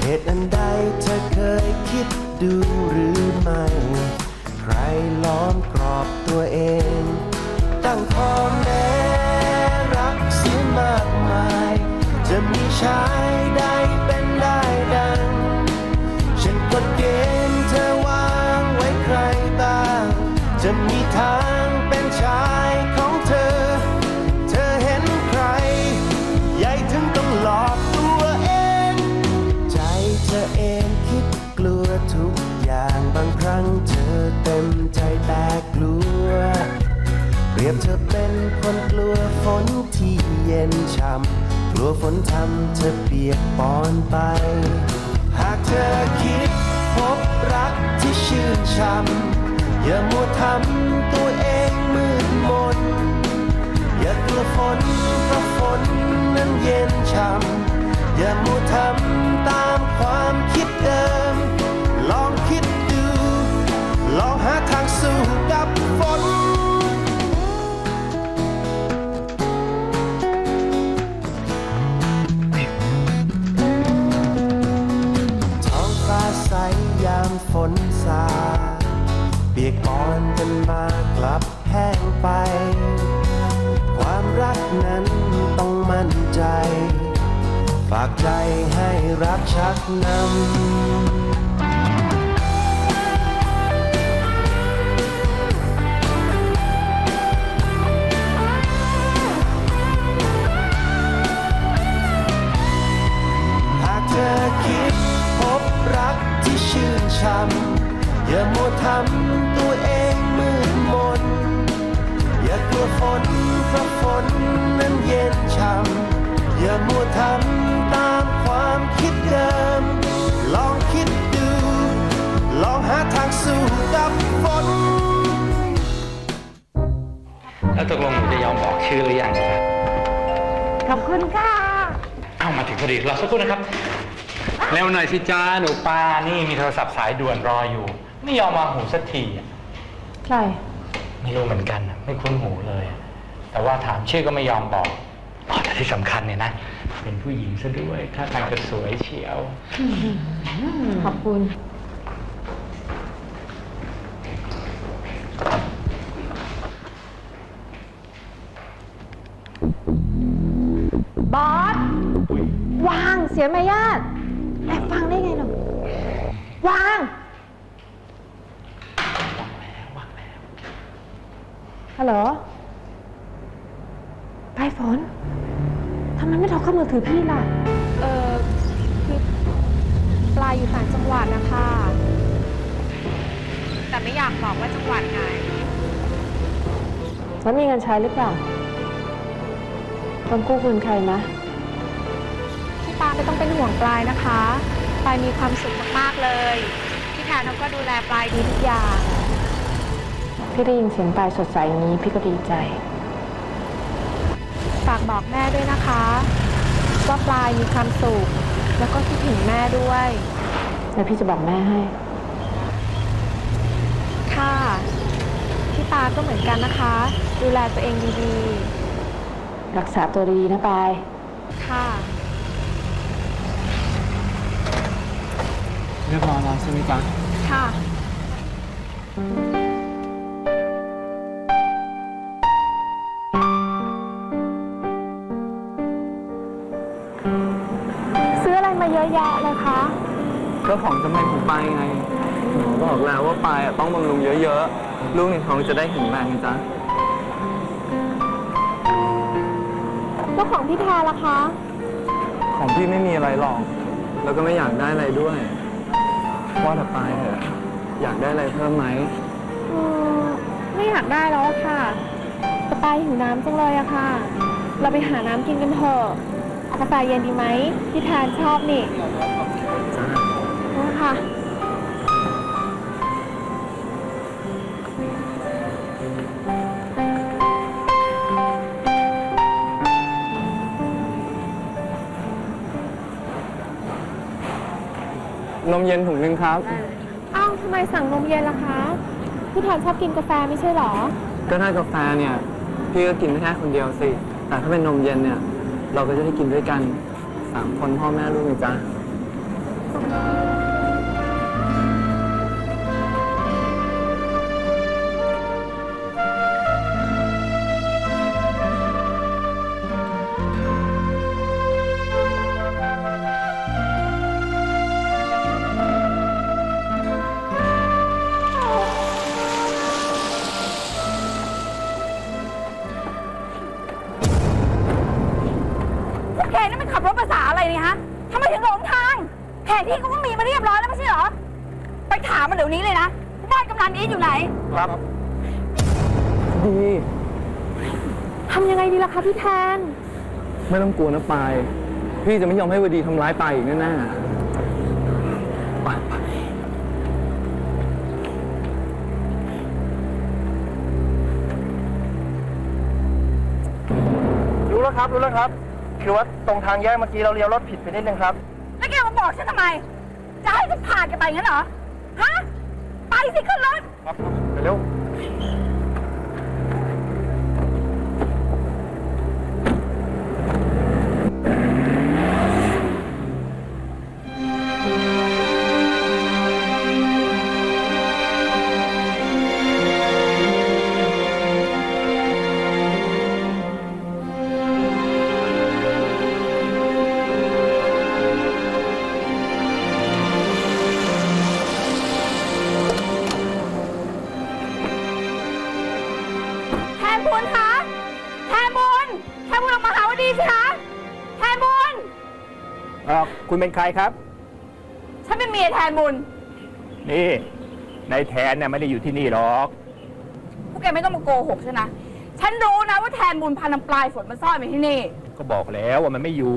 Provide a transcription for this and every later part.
เหตุอันใดเธอเคยคิดดูหรือไม่ ใครล้อมกรอบตัวเอง ตั้งพ่อแม่รักเสียมากมาย จะมีชายใดเป็นได้ดัง ฉันกฎเกณฑ์เธอวางไว้ใครบ้าง จะมีทางเป็นชาย บเธอเป็นคนกลัวฝนที่เย็นช่ำกลัวฝนทำเธอเปียกปอนไป หากเธอคิดพบรักที่ชื่นช่ำอย่ามัวทำตัวเองมืดมน อย่ากลัวฝนเพราะฝนนั้นเย็นช่ำอย่ามัวทำตามความคิดเดิม ลองคิดดู ลองหาทางสู้กับฝน แล้วตกลงหนูจะยอมบอกชื่อหรือยังครับขอบคุณค่ะ เอ้ามาถึงพอดีรอสักครู่นะครับ เร็วหน่อยสิจ้าหนูปลานี่มีโทรศัพท์สายด่วนรออยู่ ไม่ยอมวางหูสักทีอะใคร ไม่รู้เหมือนกันอะไม่คุ้นหูเลยแต่ว่าถามชื่อก็ไม่ยอมบอกอ๋อแต่ที่สำคัญเนี่ยนะ เป็นผู้หญิงซะด้วยท่าทางจะสวยเฉียว ขอบคุณ บอส วางเสียมารยาทแอบฟังได้ไงหรอวาง ฮัลโหลไปฝนทำไมไม่โทรเข้ามือถือพี่ล่ะ เออคือปลาอยู่ต่างจังหวัดนะคะ แต่ไม่อยากบอกว่าจังหวัดไหน แล้วมีเงินใช้หรือเปล่า ต้องกู้เงินใครนะ พี่ปาไม่ต้องเป็นห่วงปลายนะคะ ปลายมีความสุขมากๆเลย พี่แทนเขาก็ดูแลปลายดีทุกอย่าง พี่ได้ยินเสียงปลายสดใสอย่างนี้ พี่ก็ดีใจ ฝากบอกแม่ด้วยนะคะว่าปลายมีความสุข แล้วก็คิดถึงแม่ด้วยแล้วพี่จะบอกแม่ให้ ค่ะ พี่ปาก็เหมือนกันนะคะ ดูแลตัวเองดี รักษาตัวดีๆนะปายๆค่ะ เรียบร้อยแล้วใช่ไหมจ๊ะค่ะ ซื้ออะไรมาเยอะแยะเลยคะ ก็ของจำเป็นของปายไงหนูบอกแล้วว่าปายอะต้องบำรุงเยอะๆ ลูกในท้องจะได้แข็งแรงไงจ๊ะ แล้วของพี่แทนล่ะคะ ของพี่ไม่มีอะไรหรอก แล้วก็ไม่อยากได้อะไรด้วยว่าแต่ปายเถอะอยากได้อะไรเพิ่มไหม อืมไม่อยากได้แล้วอะค่ะแต่ไปหิวน้ำจังเลยอะค่ะ เราไปหาน้ำกินกันเถอะกาแฟเย็นดีไหมพี่แทนชอบนี่จ้านะคะ นมเย็นถุงหนึ่งครับ อ้าวทำไมสั่งนมเย็นล่ะคะ พี่แทนชอบกินกาแฟไม่ใช่เหรอ ก็ถ้ากาแฟเนี่ย พี่ก็กินได้แค่คนเดียวสิ แต่ถ้าเป็นนมเย็นเนี่ย เราก็จะได้กินด้วยกันสามคนพ่อแม่ลูกนะจ๊ะามมันเดี๋ยวนี้เลยนะบ้านกำนันอีทอยู่ไหน ครับ ดีทำยังไงดีล่ะคะพี่แทน ไม่ต้องกลัวนะปาย พี่จะไม่ยอมให้วดีทำร้ายปายอีกแน่ๆไปไปรู้แล้วครับ รู้แล้วครับ คือว่าตรงทางแยกเมื่อกี้เราเลี้ยวรถผิดไปนิดนึงครับ แล้วแกมาบอกฉันทำไม จะให้ฉันผ่านแกไปงั้นเหรอ ฮะ ไปสิขึ้นรถ ครับเร็ว คุณเป็นใครครับ ฉันเป็นเมียแทนบุญนี่นายแทนเนี่ยไม่ได้อยู่ที่นี่หรอก พวกแกไม่ต้องมาโกหกฉันนะ ฉันรู้นะว่าแทนบุญพานำปลายฝนมาซ่อนไว้ที่นี่ ก็บอกแล้วว่ามันไม่อยู่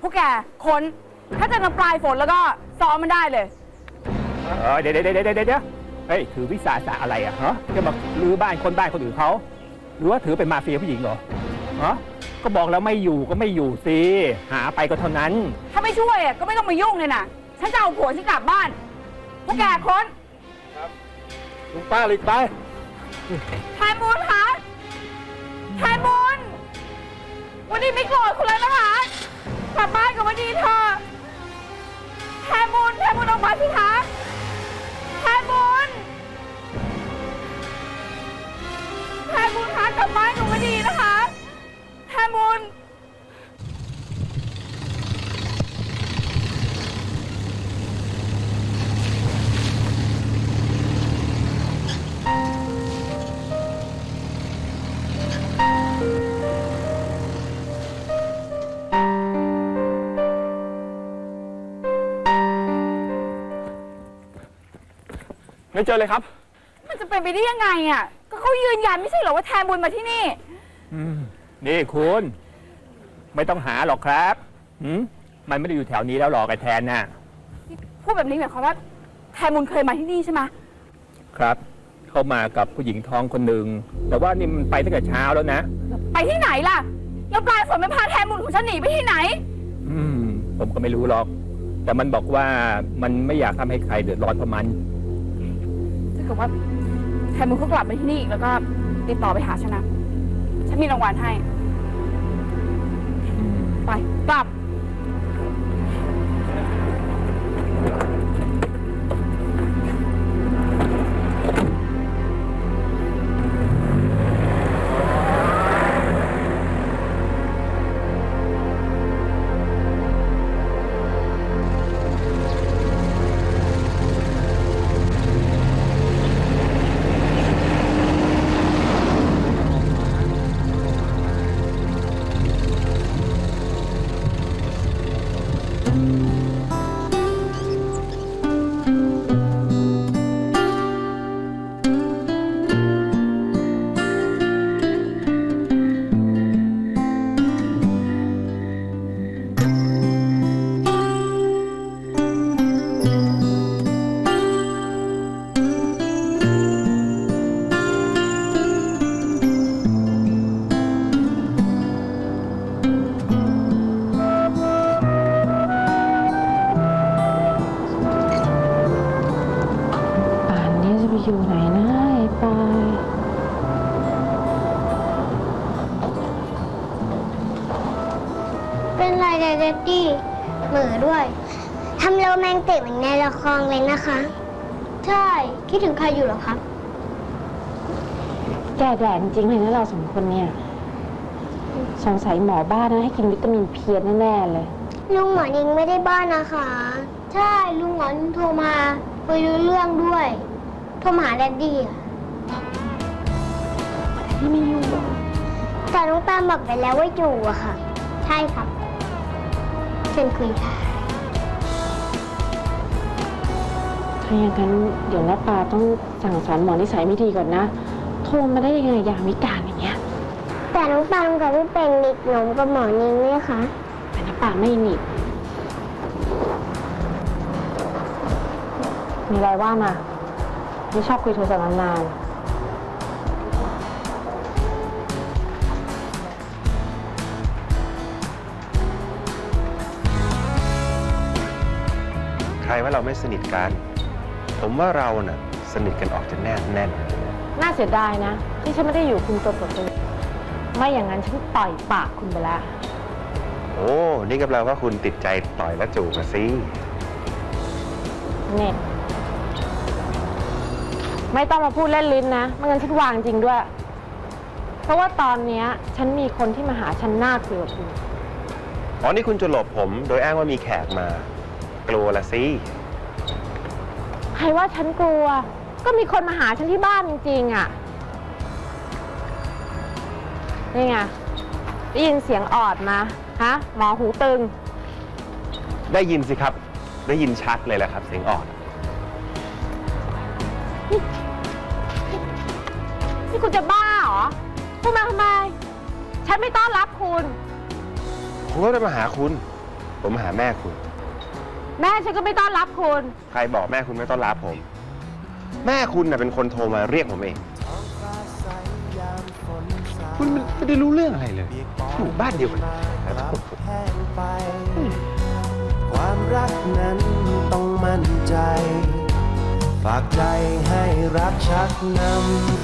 พวกแกค้นถ้าจะนำปลายฝนแล้วก็ซ้อมมันได้เลย เออเดี๋ยวเดี๋ยวเดี๋ยวเดี๋ยวเดี๋ยวเฮ้ยถือวิสาสะอะไรอะฮะจะมาลื้อบ้านคนบ้านคนอื่นเขาหรือว่าถือเป็นมาเฟียผู้หญิงเหรอฮะ ก็บอกแล้วไม่อยู่ก็ไม่อยู่สิหาไปก็เท่านั้น ถ้าไม่ช่วยอะก็ไม่ต้องมายุ่งเลยนะฉันจะเอาผัวฉันกลับบ้านพวกแกค้นลุงป้าหลีกไปแทนบุญคะแทนบุญวันนี้ไม่โกรธคุณแล้วนะคะกลับบ้านกับวันนี้เถอะแทนบุญแทนบุญออกมาสิคะ ไม่เจอเลยครับ มันจะเป็นไปได้ยังไงอะ ก็เขายืนยันไม่ใช่เหรอว่าแทนบุญมาที่นี่ นี่คุณ ไม่ต้องหาหรอกครับหืมมันไม่ได้อยู่แถวนี้แล้วหรอกไอ้แทนน่ะ พูดแบบนี้หมายความว่าแทนบุญเคยมาที่นี่ใช่ไหมครับ เข้ามากับผู้หญิงท้องคนหนึ่ง แต่ว่านี่มันไปตั้งแต่เช้าแล้วนะ ไปที่ไหนล่ะ แล้วปลายฝนมันพาแทนบุญของฉันหนีไปที่ไหน อืม ผมก็ไม่รู้หรอก แต่มันบอกว่ามันไม่อยากทำให้ใครเดือดร้อนเพราะมัน ถ้าเกิดว่าแทนบุญเขากลับมาที่นี่อีกแล้วก็ติดต่อไปหาฉันนะ ฉันมีรางวัลให้ ไปกลับ ดี้เหมือด้วยทำโรแมนติกเหมือนในละครเลยนะคะ ใช่ คิดถึงใครอยู่เหรอครับ แก่แดดจริงๆเลยนะเราสองคนเนี่ย สงสัยหมอบ้านนะให้กินวิตามินเพียแน่ๆเลย ลุงหมอนิงไม่ได้บ้านนะคะ ใช่ ลุงหมอนิงโทรมาคุยรู้เรื่องด้วย โทรมาหาแดดดี้อะที่ไม่อยู่แต่น้องตามบอกไปแล้วว่าอยู่อะค่ะ ใช่ครับเชิญ คุยค่ะ ถ้าอย่างนั้นเดี๋ยวน้าปาต้องสั่งสอนหมอนิสัยไม่ดีก่อนนะ โทรมาได้ยังไงยามวิการอย่างเงี้ยแต่น้องตามกับพี่เป็นนิกหนมกับหมอนิงเนี่ยคะแต่น้าปาไม่หนีบมีอะไรว่ามาไม่ชอบคุยโทรศัพท์นานใรว่าเราไม่สนิทกัน ผมว่าเราน่ะสนิทกันออกจะแน่นแน่นๆน่าเสียดายนะ ที่ฉันไม่ได้อยู่คุณตัวต่อตัวไม่อย่างนั้นฉันต่อยปากคุณไปแล้วโอ้นี่ก็แปลว่าคุณติดใจต่อยและจูบมาสิเนี่ยไม่ต้องมาพูดเล่นลิ้นนะไม่งั้นฉันวางจริงด้วย เพราะว่าตอนเนี้ยฉันมีคนที่มาหาฉันหน้าคุยกับคุณอ๋อนี่คุณจะหลบผม โดยอ้างว่ามีแขกมา กลัวละสิ ใครว่าฉันกลัว ก็มีคนมาหาฉันที่บ้านจริงๆอะ นี่ไง ได้ยินเสียงออดมา ฮะ หมอหูตึง ได้ยินสิครับ ได้ยินชัดเลยแหละครับ เสียงอ่อนนี่คุณจะบ้าเหรอพูดมาทำไม ฉันไม่ต้อนรับคุณ ผมก็จะมาหาคุณ ผมมาหาแม่คุณ แม่ฉันก็ไม่ต้อนรับคุณ ใครบอกแม่คุณไม่ต้อนรับผม แม่คุณน่ะเป็นคนโทรมาเรียกผมเอง คุณมันไม่ได้รู้เรื่องอะไรเลย อยู่บ้านเดียวกันความรักนั้นต้องมั่นใจ ฝากใจให้รักชักนำ